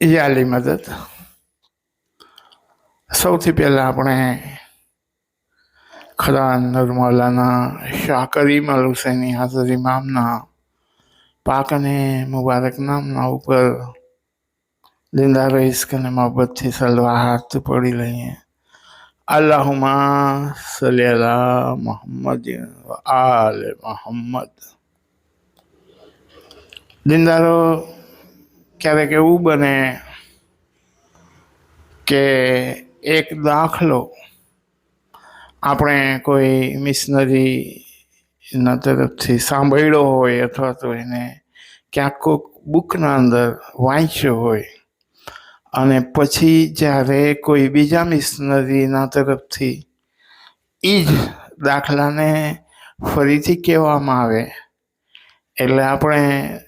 યાલી મદદ. સૌથી પહેલાં આપણે ખરા નરમલાના શાહ કરીમ અલ હુસૈની હાજર ઇમામના પાક અને મુબારક નામના ઉપર દિંદાર ઇશ્ક અને મોહબ્બતથી સલવા હાથ પડી લઈએ. અલ્લાહુમા સલેલા મોહમ્મદ આલ મોહમ્મદ. દિનદારો ક્યારેક એવું બને કે એક દાખલો આપણે કોઈ મિશનરીના તરફથી સાંભળ્યો હોય અથવા તો એને ક્યાંક કોઈક બુકના અંદર વાંચ્યો હોય અને પછી જ્યારે કોઈ બીજા મિશનરીના તરફથી એ જ દાખલાને ફરીથી કહેવામાં આવે, એટલે આપણે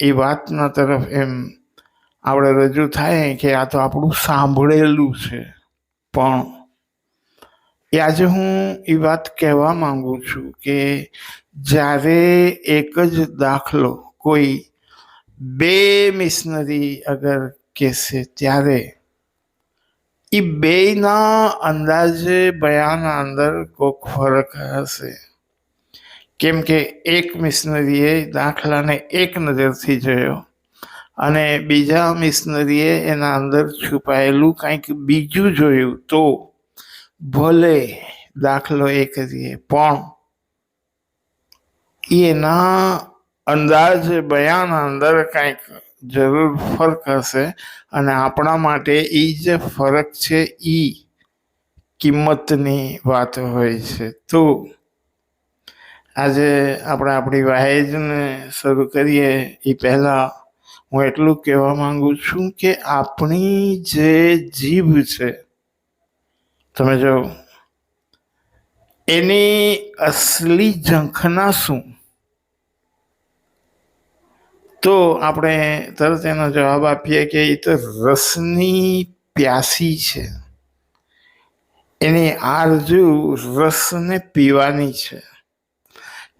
એ વાતના તરફ એમ આપણે રજૂ થાય કે આ તો આપણું સાંભળેલું છે. પણ એ આજે હું એ વાત કહેવા માંગુ છું કે જ્યારે એક જ દાખલો કોઈ બે મિશનરી અગર કહેશે ત્યારે એ બેના અંદાજે બયાના અંદર કોઈક ફરક હશે. કેમ કે એક મિશનરીએ દાખલાને એક નજરથી જોયો. અને બીજા મિશનરીએ એના અંદર છુપાયેલું કંઈક બીજું જોયું તો ભલે દાખલો એ કરીએ, પણ એના અંદાજ બયાન અંદર કંઈક જરૂર ફરક હશે અને આપણા માટે એ જે ફરક છે એ કિંમતની વાત હોય છે. તો આજે આપણે આપણી વાહેજને શરૂ કરીએ એ પહેલાં હું એટલું કહેવા માંગુ છું કે આપણી જે જીભ છે, તમે જો, એની અસલી ઝંખના શું? તો આપણે તરત એનો જવાબ આપીએ કે એ તો રસની પ્યાસી છે. એની આરજુ રસને પીવાની છે.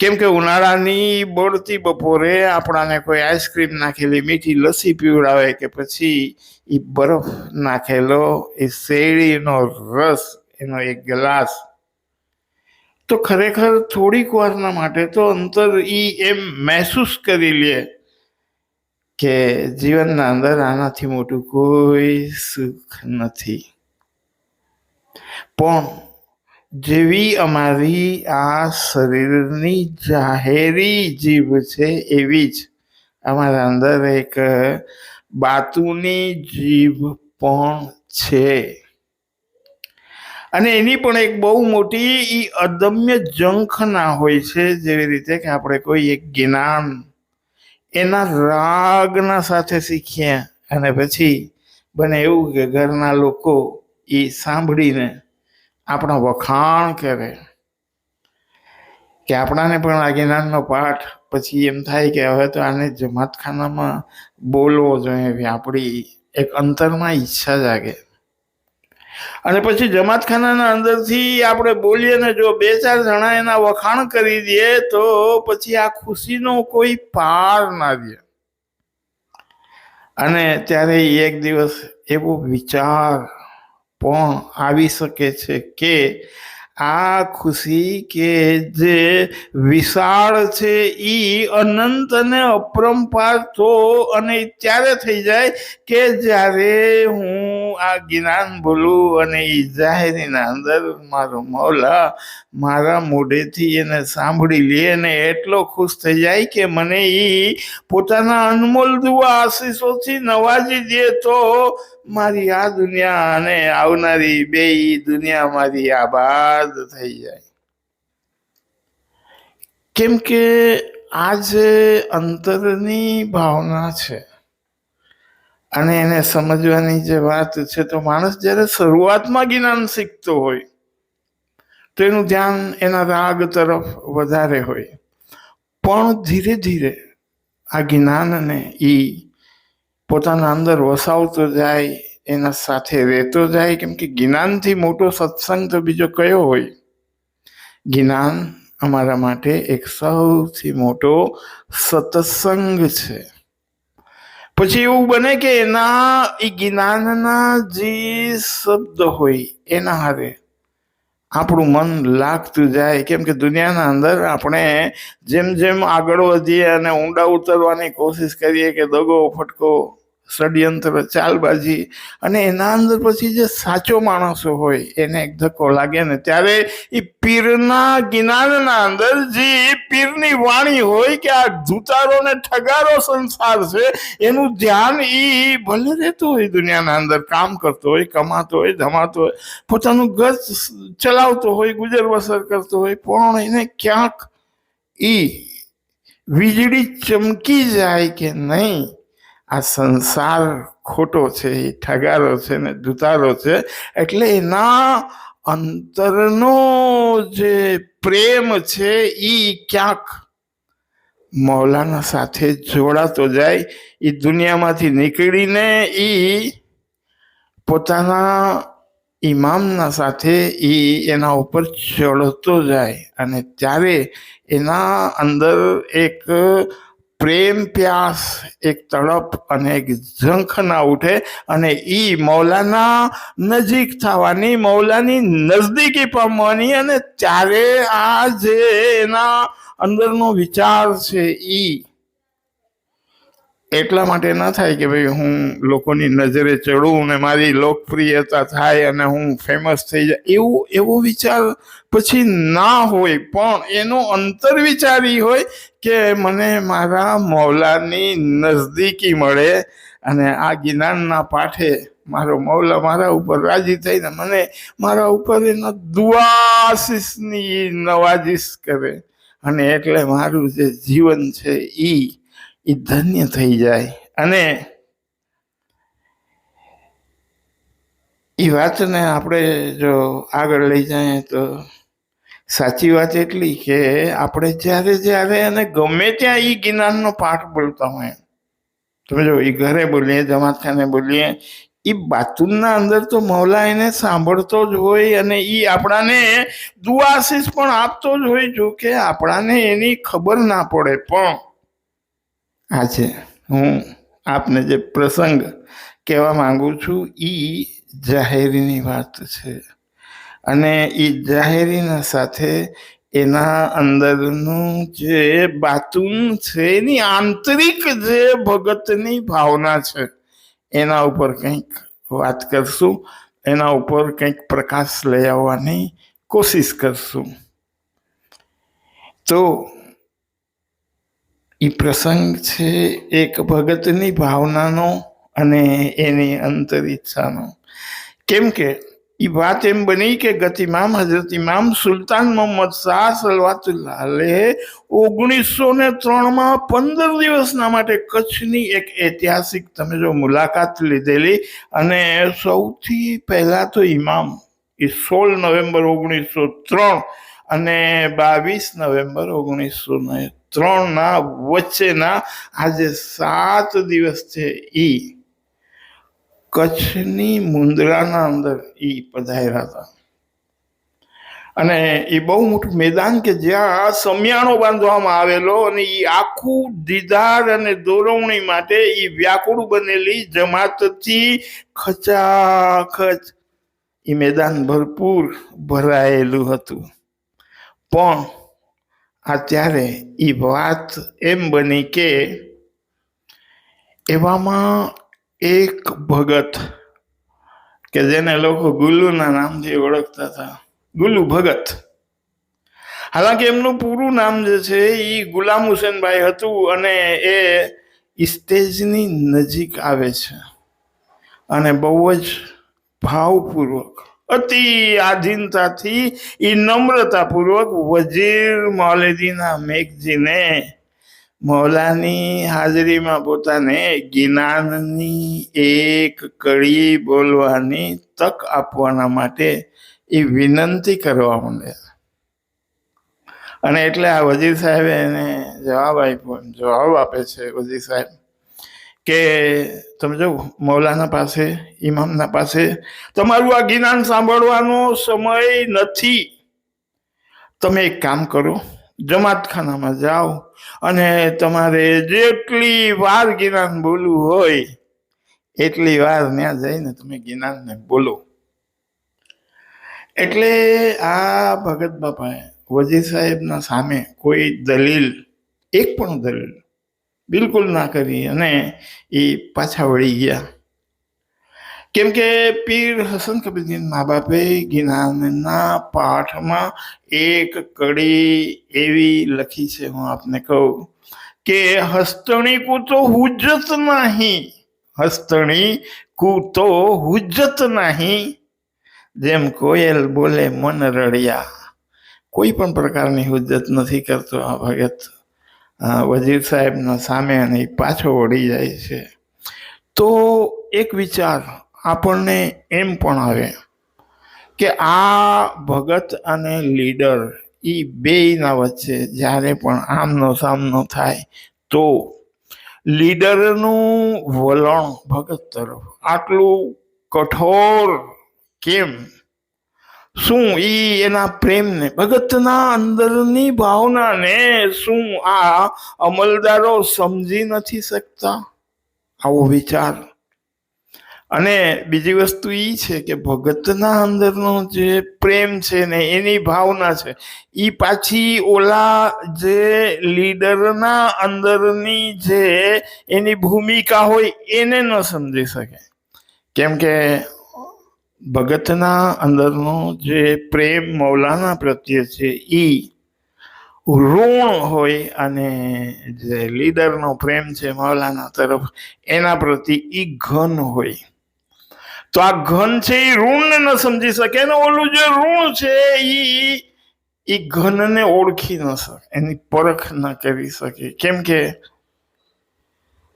કેમ કે ઉનાળાની બળતી બપોરે આપણાને કોઈ આઈસ્ક્રીમ નાખેલી મીઠી લસ્સી પીવડાવે કે પછી એ બરફ નાખેલો, એ શેરડીનો રસ, એનો એક ગ્લાસ. તો ખરેખર થોડીક વારના માટે તો અંતર એ એમ મહેસૂસ કરી લે કે જીવનના અંદર આનાથી મોટું કોઈ સુખ નથી. પણ જેવી અમારી આ શરીરની જાહેરી જીભ છે એવી જ. અમારા અંદર એક બાતુની જીભ પણ છે. અને એની પણ એક બહુ મોટી એ અદમ્ય જંખ ના હોય છે જેવી રીતે કે આપણે કોઈ એક જ્ઞાન એના રાગના સાથે શીખીએ અને પછી બને એવું કે ઘરના લોકો એ સાંભળીને આપણા વખાણ કરે. કે આપણાને પણ આ જ્ઞાનનો પાઠ, પછી એમ થાય કે હવે તો આને જમાતખાનામાં બોલવો જોઈએ આપણી એક અંતરમાં ઈચ્છા જાગે. અને પછી જમાતખાનાના અંદરથી આપણે બોલીએ ને જો બે ચાર જણા એના વખાણ કરી દઈએ તો પછી આ ખુશીનો કોઈ પાર ના દે. અને ત્યારે એક દિવસ એવો વિચાર પણ આવી શકે છે કે આ ખુશી કે જે વિશાળ છે એ અનંત અને અપરંપાર તો અને ત્યારે થઈ જાય કે જ્યારે હું આ જ્ઞાન બોલું અને એ જાહેરીના અંદર મારો મૌલા મારા મોઢેથી એને સાંભળી લે અને એટલો ખુશ થઈ જાય કે મને એ પોતાના અનમોલ દુવા આશીષોથી નવાજી દે તો મારી આ દુનિયા અને આવનારી બે દુનિયા મારી આબાદ થઈ જાય. કેમ કે આ જે અંતરની ભાવના છે અને એને સમજવાની જે વાત છે, તો માણસ જ્યારે શરૂઆતમાં જ્ઞાન શીખતો હોય, તો એનું ધ્યાન એના રાગ તરફ વધારે હોય. પણ ધીરે ધીરે આ જ્ઞાનને એ પોતાના અંદર વસાવતો જાય, એના સાથે રહેતો જાય, કેમ કે જ્ઞાનથી મોટો સત્સંગ તો બીજો કયો હોય? જ્ઞાન અમારા માટે એક સૌથી મોટો સત્સંગ છે. પછી એવું બને કે એના, એ જ્ઞાનના જે શબ્દ હોય, એના હારે આપણું મન લાગતું જાય. કેમ કે દુનિયાના અંદર આપણે જેમ જેમ આગળ વધીએ અને ઊંડા ઉતરવાની કોશિશ કરીએ કે દગો ફટકો ષડયંત્ર, ચાલબાજી અને એના અંદર પછી જે સાચો માણસો હોય એને એક ધક્કો લાગે ને ત્યારે એ પીરના જ્ઞાનના અંદર જે પીરની વાણી હોય કે આ ધૂતારો ને ઠગારો સંસાર છે, એનું ધ્યાન એ ભલે રહેતું હોય દુનિયાના અંદર, કામ કરતો હોય, કમાતો હોય, ધમાતો હોય, પોતાનું ઘર ચલાવતો હોય, ગુજર બસર કરતો હોય, પણ એને ક્યાંક એ વીજળી ચમકી જાય કે નહીં? આ સંસાર ખોટો છે, એ ઠગારો છે ને દુતારો છે, એટલે એના અંતરનો જે પ્રેમ છે એ ક્યાંક મૌલાના સાથે જોડાતો જાય એ દુનિયામાંથી નીકળીને એ પોતાના ઇમામના સાથે એ એના ઉપર ચડતો જાય. અને ત્યારે એના અંદર એક પ્રેમ પ્યાસ, એક તડપ અને એક ઝંખ ના ઉઠે અને ઈ મૌલાના નજીક થવાની, મૌલાની નજદીકી પામવાની અને ત્યારે આ જે એના અંદરનો વિચાર છે ઈ એટલા માટે ન થાય કે ભાઈ હું લોકોની નજરે ચડું ને મારી લોકપ્રિયતા થાય અને હું ફેમસ થઈ જાય એવું, એવો વિચાર પછી ના હોય. પણ એનો અંતર વિચારી હોય કે મને મારા મૌલાની નજદીકી મળે અને આ જ્ઞાનના પાઠે મારો મૌલા મારા ઉપર રાજી થઈને મને મારા ઉપર એના દુઆશીષની નવાજીશ કરે. અને એટલે મારું જે જીવન છે ઈ એ ધન્ય થઈ જાય. અને એ વાતને આપણે જો આગળ લઈ જઈએ તો સાચી વાત એટલી કે આપણે જ્યારે જ્યારે અને ગમે ત્યાં એ જ્ઞાનનો પાઠ બોલતા હોય. તમે જો એ ઘરે બોલીએ, જમાતખાને બોલીએ એ બાથરૂમના અંદર તો મૌલા એને સાંભળતો જ હોય અને એ આપણાને દુઆશીષ પણ આપતો જ હોય જો કે આપણાને એની ખબર ના પડે પણ. આજે હું આપને જે પ્રસંગ કહેવા માગું છું એ જાહેરીની વાત છે. અને એ જાહેરીના સાથે એના અંદરનું જે બાતુન છે, એની આંતરિક જે ભગતની ભાવના છે, એના ઉપર કંઈક વાત કરશું, એના ઉપર કંઈક પ્રકાશ લઈ આવવાની કોશિશ કરશું. તો એ પ્રસંગ છે એક ભગતની ભાવનાનો અને એની અંતર ઈચ્છાનો કેમ કે એ વાત એમ બની કે ગતિમામ હજરત ઇમામ સુલતાન મોહમ્મદ શાહ સલવાતુલ્લાહ અલેહ ઓગણીસો ને ત્રણમાં પંદર દિવસના માટે કચ્છની એક ઐતિહાસિક તમે જો મુલાકાત લીધેલી અને સૌથી પહેલાં તો ઇમામ એ સોળ નવેમ્બર ઓગણીસો ત્રણ અને બાવીસ નવેમ્બર ઓગણીસો ને ત્રણના વચ્ચેના આજે સાત દિવસ છે એ કચ્છની મુંદ્રાના અંદર એ પધાર્યા હતા. અને એ બહુ મોટું મેદાન કે જ્યાં સમિયાણો બાંધવામાં આવેલો અને એ આખું દીધાર અને દોરવણી માટે એ વ્યાકુળ બનેલી જમાતથી ખચાખચ એ મેદાન ભરપૂર ભરાયેલું હતું. પણ અત્યારે એ વાત એમ બની કે એવામાં એક ભગત, કે જેને લોકો ગુલ્લુના નામથી ઓળખતા હતા, ગુલ્લુ ભગત. હાલાકી એમનું પૂરું નામ જે છે એ ગુલામ હુસેનભાઈ હતું અને એ સ્ટેજની નજીક આવે છે. અને બહુ જ ભાવપૂર્વક અતિ આધીનતાથી એ નમ્રતાપૂર્વક વજીર મોલેદીના મેઘજીને મૌલાની હાજરીમાં પોતાને જ્ઞાનની એક કડી બોલવાની તક આપવાના માટે એ વિનંતી કરવા માંડે અને એટલે આ વજીર સાહેબે એને જવાબ આપ્યો, જવાબ આપે છે વજીર સાહેબ. કે તમે જો મૌલાના પાસે ઇમામના પાસે તમારું આ જ્ઞાન સાંભળવાનો સમય નથી. તમે એક કામ કરો, જમાતખાનામાં જાઓ અને તમારે જેટલી વાર જ્ઞાન બોલવું હોય, એટલી વાર ત્યાં જઈને તમે જ્ઞાનને બોલો. એટલે આ ભગત બાપાએ, વજીર સાહેબના સામે કોઈ દલીલ, એક પણ દલીલ બિલકુલ ના કરી અને એ પાછા વળી ગયા. કેમ કે પીર હસન કબીરજી મા બાપે જ્ઞાનના પાઠમાં એક કડી એવી લખી છે, હું આપને કહું કે, હસ્તણી કુ તો હુજ્જત નહીં. હસ્તણી કુ તો હુજ્જત નહીં. જેમ કોયલ બોલે, મન રડ્યા. કોઈ પણ પ્રકારની હુજ્જત નથી કરતો આ ભગત. વજીર સાહેબના સામે અને એ પાછો વળી જાય છે. તો એક વિચાર આપણને એમ પણ આવે કે આ ભગત અને લીડર એ બેયના વચ્ચે જ્યારે પણ આમનો સામનો થાય તો લીડરનું વલણ ભગત તરફ આટલું કઠોર કેમ શું ઈ એના પ્રેમને, ભગતના અંદરની ભાવનાને શું આ અમલદારો સમજી નથી શકતા? આવો વિચાર. અને બીજી વસ્તુ એ છે કે ભગતના અંદરનો જે પ્રેમ છે ને એની ભાવના છે એ પાછી ઓલા જે લીડરના અંદરની જે એની ભૂમિકા હોય એને ન સમજી શકે. કેમ કે ભગતના અંદરનો જે પ્રેમ મૌલાના પ્રત્યે છે એ ઋણ હોય અને જે લીડરનો પ્રેમ છે મૌલાના તરફ, એના પ્રત્યે એ ઘન હોય. તો આ ઘન છે એ ઋણને ન સમજી શકે અને ઓલું જે ઋણ છે એ એ ઘનને ઓળખી ન શકે, એની પરખ ન કરી શકે. કેમ કે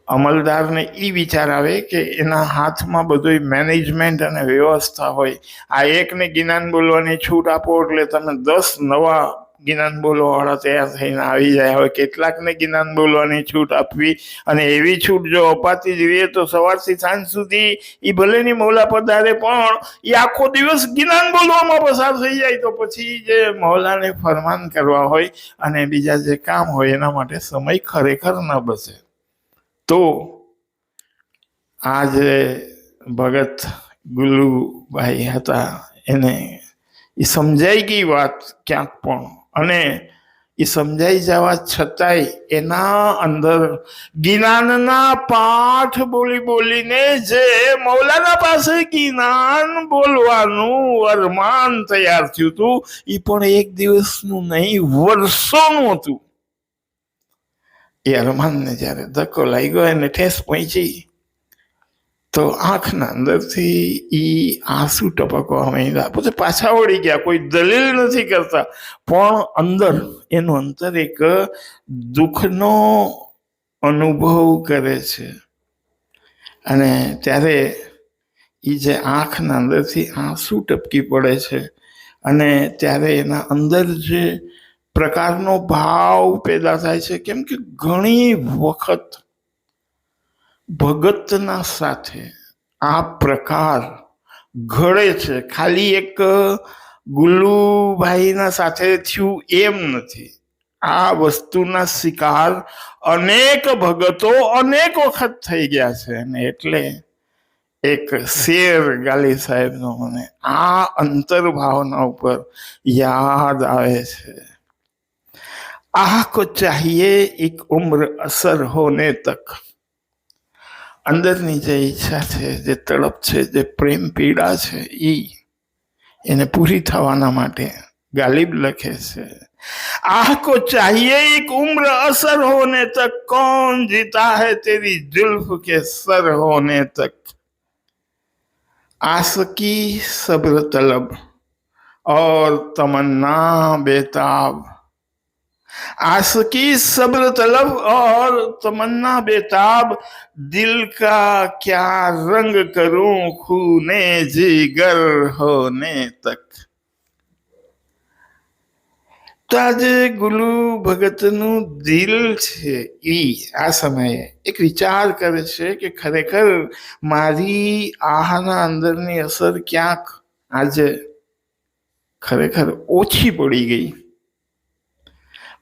અમલદારને એ વિચાર આવે કે એના હાથમાં બધું મેનેજમેન્ટ અને વ્યવસ્થા હોય. આ એકને જ્ઞાન બોલવાની છૂટ આપો એટલે તમે દસ નવા જ્ઞાન બોલવાવાળા તૈયાર થઈને આવી જાય. હવે કેટલાકને જ્ઞાન બોલવાની છૂટ આપવી અને એવી છૂટ જો અપાતી જોઈએ તો સવારથી સાંજ સુધી એ ભલેની મોલા પધારે, પણ એ આખો દિવસ જ્ઞાન બોલવામાં પસાર થઈ જાય તો પછી જે મોલાને ફરમાન કરવા હોય અને બીજા જે કામ હોય એના માટે સમય ખરેખર ન બચે. તો આ જે ભગત ગુલુભાઈ હતા, એને એ સમજાઈ ગઈ વાત ક્યાંક પણ. અને એ સમજાઈ જવા છતાંય એના અંદર જ્ઞાનના પાઠ બોલી બોલીને જે મૌલાના પાસે જ્ઞાન બોલવાનું વરમાન તૈયાર થયું હતું, એ પણ એક દિવસનું નહીં, વર્ષોનું હતું. એ અરમાનને જ્યારે ધક્કો લાગ્યો એને ઠેસ પહોંચી, તો આંખના અંદરથી એ આંસુ ટપકવા માંડ્યા પછી પાછા વળી ગયા. કોઈ દલીલ નથી કરતા. પણ અંદર એનું અંતર એક દુઃખનો અનુભવ કરે છે. અને ત્યારે એ જે આંખના અંદરથી આંસુ ટપકી પડે છે અને ત્યારે એના અંદર જે પ્રકારનો ભાવ પેદા થાય છે. કેમ કે ઘણી વખત ભગતના સાથે આ પ્રકાર ઘડે છે. ખાલી એક ગુલ્લુભાઈના સાથે થયું એમ નથી. આ વસ્તુના શિકાર અનેક ભગતો અનેક વખત થઈ ગયા છે અને એટલે એક શેર ગાલી સાહેબનો મને આ અંતર્ભાવના ઉપર યાદ આવે છે. આહ કો ચાહીએ એક ઉમ્ર અસર હોને તક અંદરની જે ઈચ્છા છે જે તડપ છે જે પ્રેમ પીડા છે એ એને પૂરી થવાના માટે ગાલિબ લખે છે આહ કો ચાહીએ એક ઉમ્ર અસર હોને તક कौन जीता है तेरी जुल्फ के सर होने तक आसकी सब्र तलब और तमन्ना बेताब आसकी सब्र तलब और तमन्ना बेताब दिल का क्या रंग करूं खूने जिगर होने तक તો આજે ગુરુ ભગતનું દિલ છે એ આ સમયે એક વિચાર કરે છે કે ખરેખર મારી આહાના અંદરની અસર ક્યાંક આજે ખરેખર ઓછી પડી ગઈ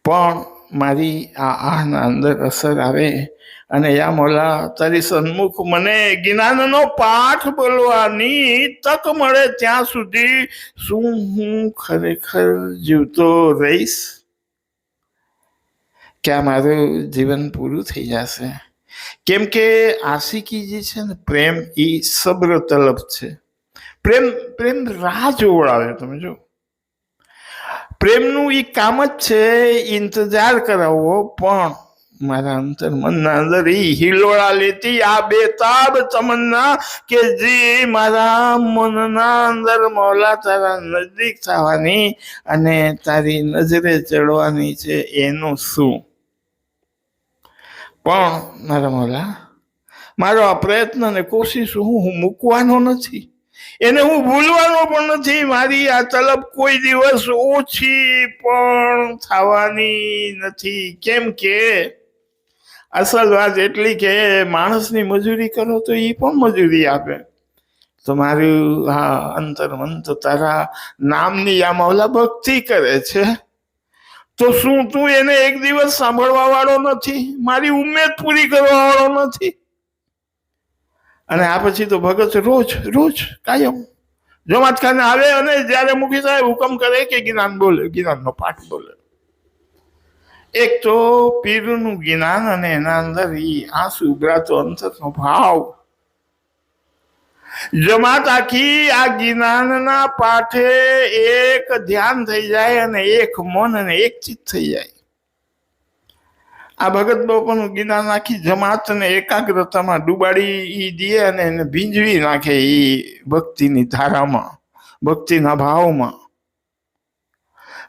પણ મારી આ આહના અંદર અસર આવે અને યા મોલા, તારી સન્મુખ મને જ્ઞાનનો પાઠ બોલવાની તક મળે ત્યાં સુધી શું હું ખરેખર જીવતો રહીશ? કે આ મારું જીવન પૂરું થઈ જશે? કેમ કે આશિકી જે છે ને, પ્રેમ એ સબ્ર તલબ છે. પ્રેમ પ્રેમ રાહ જોવડાવે તમે જો. પ્રેમનું એ કામ જ છે ઇંતજાર કરાવવો, પણ મારા અંતર મનના અંદર એ હિલોળા લેતી આ બેતાબ તમન્ના કે જે મારા મનના અંદર મોલા તારા નજદીક થવાની અને તારી નજરે ચડવાની છે એનું શું? પણ મારા મોલા, મારો આ પ્રયત્ન અને કોશિશ હું હું મૂકવાનો નથી. એને હું ભૂલવાનો પણ નથી, મારી આ તલબ કોઈ દિવસ ઓછી પણ થવાની નથી. કેમ કે અસલ વાત એટલી કે માણસની મજૂરી કરો તો એ પણ મજૂરી આપે. તો મારું હા અંતર તો તારા નામની આ મૌલા ભક્તિ કરે છે. તો શું તું એને એક દિવસ સાંભળવા વાળો નથી? મારી ઉમેદ પૂરી કરવા વાળો નથી? અને આ પછી તો ભગત રોજ રોજ કાયમ જમાત ખાને આવે અને જ્યારે મૂકી સાહેબ હુકમ કરે કે જ્ઞાન બોલે જ્ઞાનનો પાઠ બોલે. એક તો પીરનું જ્ઞાન અને એના અંદર એ આંસુ ઉભરાતો અંતરનો ભાવ. જમાત આખી આ જ્ઞાનના પાઠે એક ધ્યાન થઈ જાય અને એક મન અને એક ચિત્ત થઈ જાય. આ ભગત બાપાનું નાખી આખી જમાતને એકાગ્રતામાં ડૂબાડી ઈ દે અને એને ભીંજવી નાખે ઈ ભક્તિની ધારામાં, ભક્તિના ભાવમાં.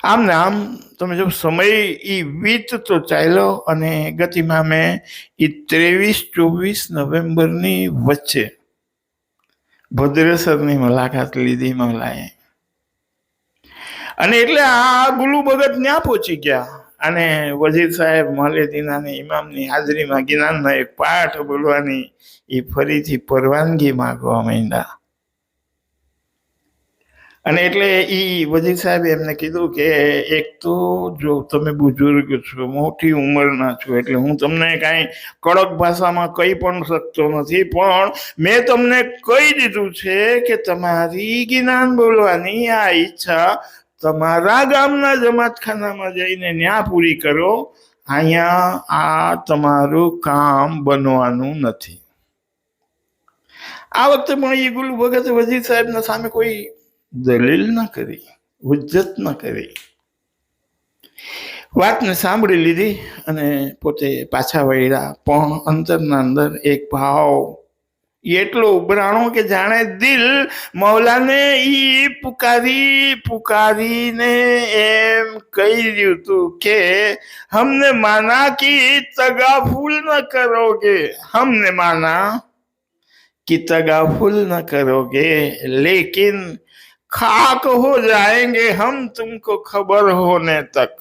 આમ ને આમ તમે જો સમય એ વીતતો ચાલ્યો અને ગતિમાં મેં એ ત્રેવીસ ચોવીસ નવેમ્બરની વચ્ચે ભદ્રેસરની મુલાકાત લીધી મલાએ અને એટલે આ ગુલુ ભગત ત્યાં પહોંચી ગયા? અને વજીર સાહેબ મોલેદીનાની ઇમામની હાજરીમાં જ્ઞાનનો એક પાઠ બોલવાની એ ફરીથી પરવાનગી માગવા માંડ્યા. અને એટલે એ વજીર સાહેબે એમને કીધું કે એક તો જો તમે બુજુર્ગ છો, મોટી ઉંમરના છો, એટલે હું તમને કાંઈ કડક ભાષામાં કહી પણ શકતો નથી, પણ મેં તમને કહી દીધું છે કે તમારી જ્ઞાન બોલવાની આ ઈચ્છા તમારા ગામના જમાતખાનામાં જઈને ન્યા પૂરી કરો, અહીંયા આ તમારું કામ બનવાનું નથી. આ વખતે પણ એ ગુલ ભગત વજીર સાહેબના સામે કોઈ દલીલ ન કરી, હુજ્જત ન કરી. વાતને સાંભળી લીધી અને પોતે પાછા વળ્યા, પણ અંતરના અંદર એક ભાવ એટલો ઉભરાણો કે જાણે દિલ મૌલાને ઈ પુકારી પુકારીને એમ કહી રહ્યું હતું કે હમને માના કી તગાફુલ ન કરોગે હમને માના कि तगाफुल न करोगे लेकिन खाक हो जाएंगे हम तुमको खबर होने तक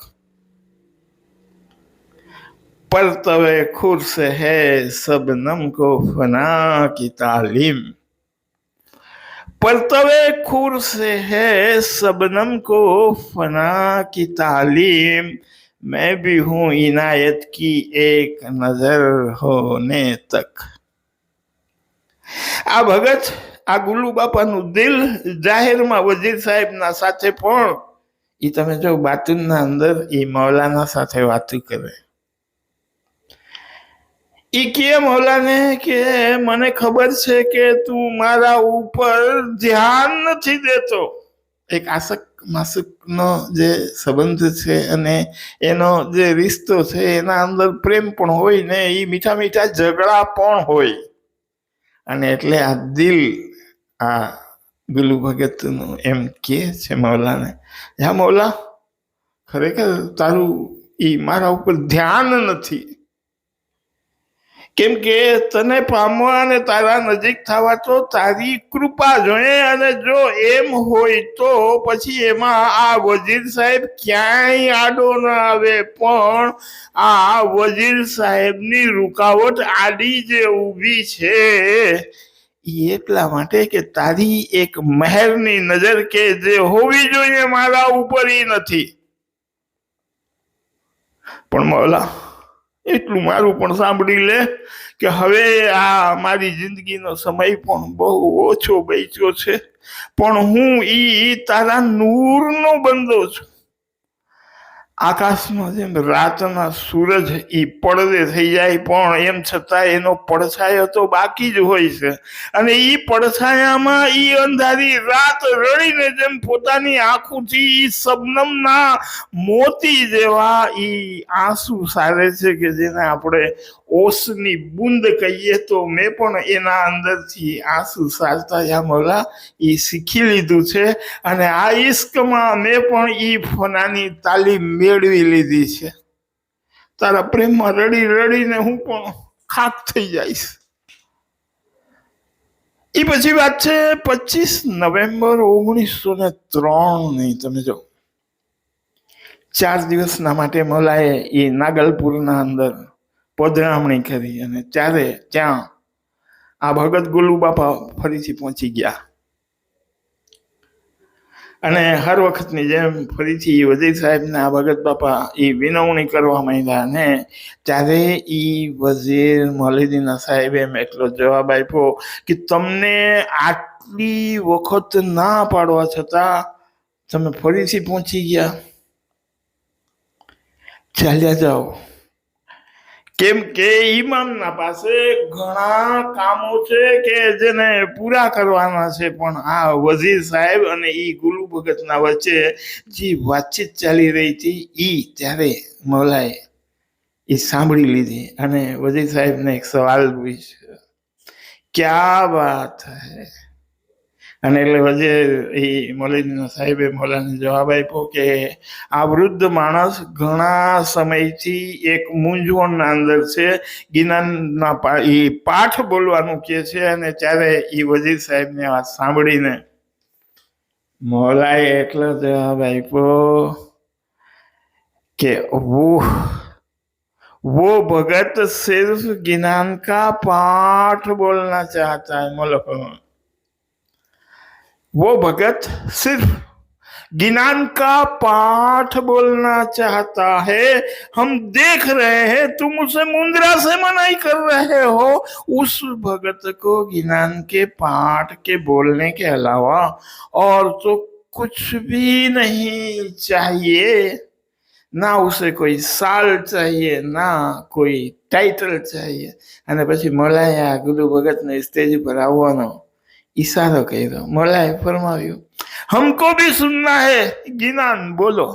पर तवे खुर से है सबनम को फना की तालीम पर तवे खुर से है सबनम को फना की तालीम मैं भी हूँ इनायत की एक नजर होने तक આ ભગત આ ગુલ્લુ બાપાનું દિલ જાહેરમાં વજીર સાહેબના સાથે પણ એ તમે જો બાતુનના અંદર એ મૌલાના સાથે વાતું કરે એ કે મૌલાને કે મને ખબર છે કે તું મારા ઉપર ધ્યાન નથી દેતો? એક આસક માસકનો જે સંબંધ છે અને એનો જે રિશ્તો છે, એના અંદર પ્રેમ પણ હોય ને એ મીઠા મીઠા ઝઘડા પણ હોય. અને એટલે આ દિલ, આ ગુલુ ભગતનું એમ કે છે મૌલાને, યા મૌલા, ખરેખર તારું એ મારા ઉપર ધ્યાન નથી. કેમ કે તને પામવા અને તારા નજીક થવા તો તારી કૃપા જોઈએ અને જો એમ હોય તો પછી એમાં આ વજીર સાહેબ ક્યાંય આડો ન આવે. પણ આ વજીર સાહેબની રૂકાવટ આડી જે ઊભી છે, એ એટલા માટે કે તારી એક મહેરની નજર કે જે હોવી જોઈએ મારા ઉપર ઈ નથી. પણ મોલા એટલું મારું પણ સાંભળી લે કે હવે આ મારી જિંદગીનો સમય પણ બહુ ઓછો બચ્યો છે. પણ હું ઈ તારા નૂરનો બંદો છું. આકાશમાં જેમ રાતના સૂરજ એ પડદે થઈ જાય, પણ એમ છતાં એનો પડછાયો તો બાકી જ હોય છે. અને એ પડછાયામાં એ અંધારી રાત રડીને જેમ પોતાની આંખોથી એ શબનમના મોતી જેવા એ આંસુ સારે છે કે જેને આપણે ઓસની બુંદ કહીએ તો મેં પણ એના અંદરથી આંસુ સારતા યામોલા એ શીખી લીધું છે અને આ ઈશ્કમાં મેં પણ એ ફનાની તાલીમ મેળવી લીધી છે. તારા પ્રેમમાં રડી રડીને હું પણ ખાક થઈ જઈશ. એ પછી વાત છે પચીસ નવેમ્બર ઓગણીસો ને ત્રણની. તમે જો, ચાર દિવસના માટે મલાએ એ નાગલપુરના અંદર પધરામણી કરી અને ત્યારે ત્યાં આ ભગત ગુલુ બાપા ફરીથી પહોંચી ગયા. અને હર વખતની જેમ ફરીથી વજીર સાહેબને આ ભગત બાપા એ વિનવણી કરવા માંડ્યા અને ત્યારે એ વઝીર મોલીદીના સાહેબે એમ એટલો જવાબ આપ્યો કે તમને આટલી વખત ના પાડવા છતાં તમે ફરીથી પહોંચી ગયા. ચાલ્યા જાઓ. કેમ કે ઇમામના પાસે ઘણા કામો છે કે જેને પૂરા કરવાના છે, પણ આ વઝીર સાહેબ અને ઈ ગુલુ ભગતના વચ્ચે જે વાતચીત ચાલી રહી હતી, ઈ ત્યારે મૌલાએ એ સાંભળી લીધી અને વઝીર સાહેબને એક સવાલ પૂછ્યો. ક્યા વાત હૈ? અને એટલે વજીર એ મોલીના સાહેબે મોલાને જવાબ આપ્યો કે આ વૃદ્ધ માણસ ઘણા સમયથી એક મૂંઝવણના અંદર છે જ્ઞાનના પા એ પાઠ બોલવાનું કે છે અને ત્યારે એ વજીર સાહેબને વાત સાંભળીને મોલાએ એટલો જવાબ આપ્યો કે वो वो भगत सिर्फ ज्ञान का पाठ बोलना चाहता है मोलक वो भगत सिर्फ ज्ञान का पाठ बोलना चाहता है हम देख रहे हैं तुम उसे मुंद्रा से मनाई कर रहे हो उस भगत को ज्ञान के पाठ के बोलने के अलावा और तो कुछ भी नहीं चाहिए ના ઉસે કોઈ સાલ ચાહીએ ના કોઈ ટાઇટલ ચાહીએ અને પછી મલાએ આ ગુરુ ભગતને સ્ટેજ પર આવવાનો ઈશારો કર્યો મોલાએ ફરમાવ્યું, હમકો ભી સુનના હે જ્ઞાન બોલો.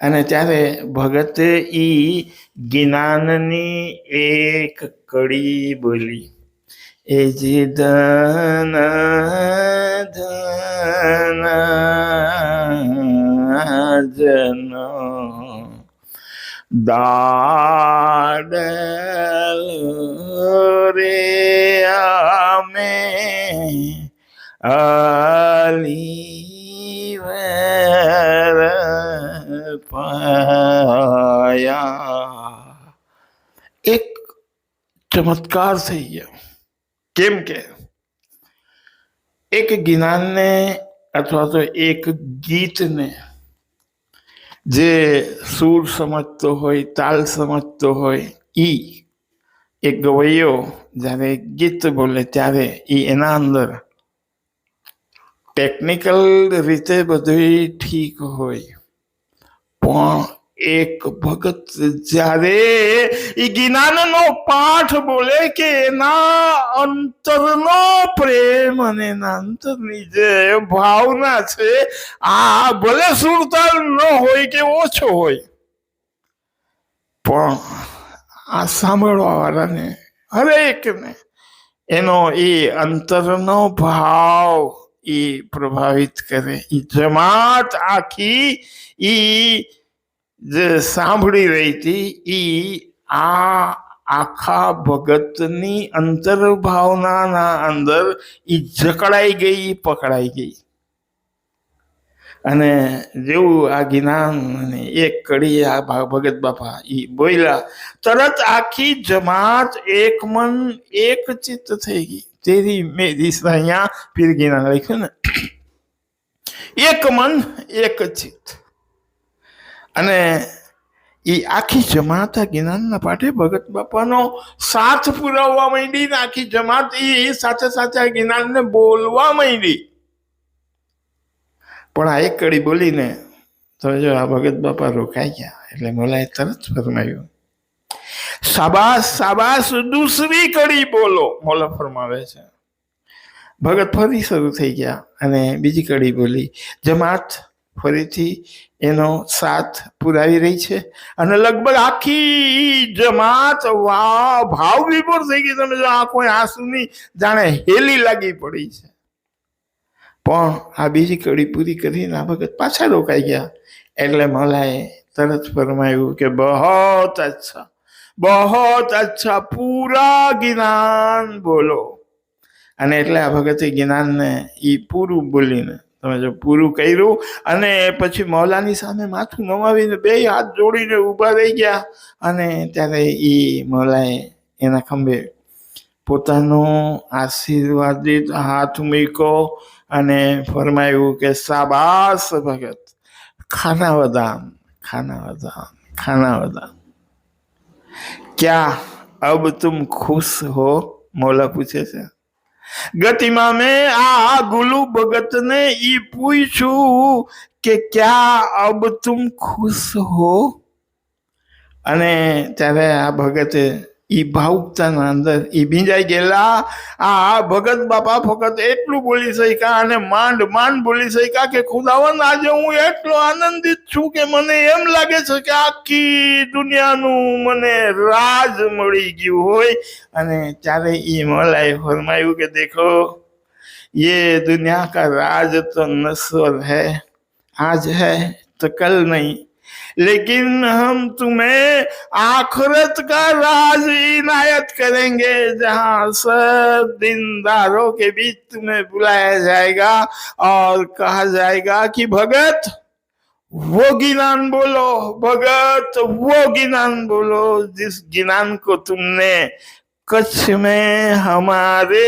અને ત્યારે ભગતે ઈ જ્ઞાનની એક કડી બોલી, એ જે ધન ધન, જન, દાડલ રે આમે અલી વેર પાયા એક ચમત્કાર થઈ ગયો કેમ કે એક જ્ઞાનને અથવા તો એક ગીતને જે સૂર સમજતો હોય તાલ સમજતો હોય ઈ એક ગવૈયો જ્યારે ગીત બોલે ત્યારે ઈ એના અંદર ટેકનિકલ રીતે બધું ઠીક હોય. પણ એક ભગત જ્યારે એ જ્ઞાનનો પાઠ બોલે કે એના અંતરનો પ્રેમ અને એના અંતરની જે ભાવના છે, આ ભલે સુરતાલ ન હોય કે ઓછો હોય, પણ આ સાંભળવા વાળાને હરેકને એનો એ અંતરનો ભાવ એ પ્રભાવિત કરે. એ જમાત આખી એ જે સાંભળી રહી હતી એ આ આખા ભગતની અંતર ભાવનાના અંદર એ જકડાઈ ગઈ પકડાઈ ગઈ. અને જેવું આ જ્ઞાન અને એક કડી આ ભગત બાપા એ બોલ્યા, તરત આખી જમાત એક મન એક ચિત્ત થઈ ગઈ. તેરી મેરી અહીંયા પીર જ્ઞાન લખ્યું ને. એક મન, એક ચિત્ત. અને એ આખી જમાત જ્ઞાનના પાઠે ભગત બાપાનો સાથ પુરાવવા માંડી ને આખી જમાત એ સાથે સાથે આ જ્ઞાનને બોલવા માંડી. પણ આ એક કડી બોલીને તો જો આ ભગત બાપા રોકાઈ ગયા, એટલે મોલાએ તરત ફરમાયું શાબાશ શાબાશ દૂસરી કડી બોલો. મોલા ફરમાવે છે. ભગત ફરી શરૂ થઈ ગયા અને બીજી કડી બોલી, જમાત ફરીથી એનો સાથ પુરાવી રહી છે અને લગભગ આખી જમાત વાહ ભાવ વિભોર થઈ ગઈ તમે જો આ કોઈ આંસુની જાણે હેલી લાગી પડી છે. પણ આ બીજી કડી પૂરી કરીને આ ભગત પાછા રોકાઈ ગયા. એટલે મલાએ તરત ફરમાયું કે, બહોત અચ્છા. બહોત અચ્છા પૂરા જ્ઞાન બોલો. અને એટલે આ ભગતે જ્ઞાનને એ પૂરું બોલીને, તમે જો પૂરું કર્યું અને પછી મૌલાની સામે માથું નમાવીને બે હાથ જોડીને ઊભા રહી ગયા અને ત્યારે એ મૌલાએ એના ખંભે પોતાનો આશીર્વાદિત હાથ મૂક્યો અને ફરમાયું કે, સાબાસ ભગત ખાના વદાન ખાના વદાન ખાના વદાન ક્યા? અબ તુમ ખુશ હો? મોલા પૂછે છે. ગતિમાં મેં આ ગુલુ ભગતને ઈ પૂછ્યું કે ક્યા અબ તુમ ખુશ હો? અને ત્યારે આ ભગતે એ ભાવુકતાના અંદર. એ ભીંજાઈ ગયેલા, આ ભગત બાપા ફક્ત એટલું બોલી શક્યા અને માંડ માંડ બોલી શક્યા કે ખુદાવંદ, આજે હું એટલો આનંદિત છું કે મને એમ લાગે છે કે આખી દુનિયાનું મને રાજ મળી ગયું હોય. અને ત્યારે એ મલાય ફરમાયું કે, દેખો, યે દુનિયા કા રાજ તો નશ્વર હૈ, આજ હૈ તો કલ નહીં. लेकिन हम तुम्हें आखरत का राज इनायत करेंगे जहां सब दीनदारों के बीच तुम्हें बुलाया जाएगा और कहा जाएगा कि भगत वो ज्ञान बोलो भगत वो ज्ञान बोलो जिस ज्ञान को तुमने कच्छ में हमारे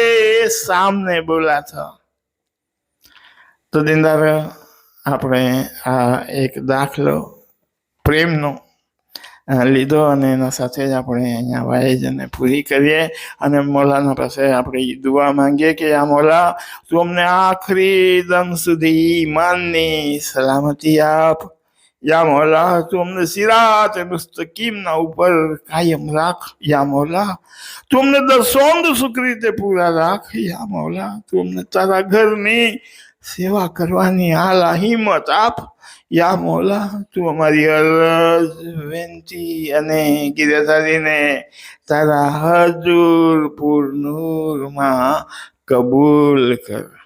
सामने बोला था તો દિનદાર આપણે આ એક દાખલો પ્રેમનો લીધો અને એના સાથે જ આપણે અહીંયા વાયજને પૂરી કરીએ અને મોલાના પાસે આપણે દુઆ માંગીએ કે આ મોલા, તું અમને આખરી દમ સુધી ઈમાનની સલામતી આપ. યા મોલા, તું અમને સિરાત મુસ્તકીમના ઉપર કાયમ રાખ. યા મોલા, તું અમને દસોંદ સુખ રીતે પૂરા રાખ. યા મોલા, તું અમને તારા ઘરની સેવા કરવાની આલા હિંમત આપ. યા મોલા, તું અમારી અરજ વિનંતી અને ગિરધારીને તારા હજુર પૂર નૂરમાં કબૂલ કર.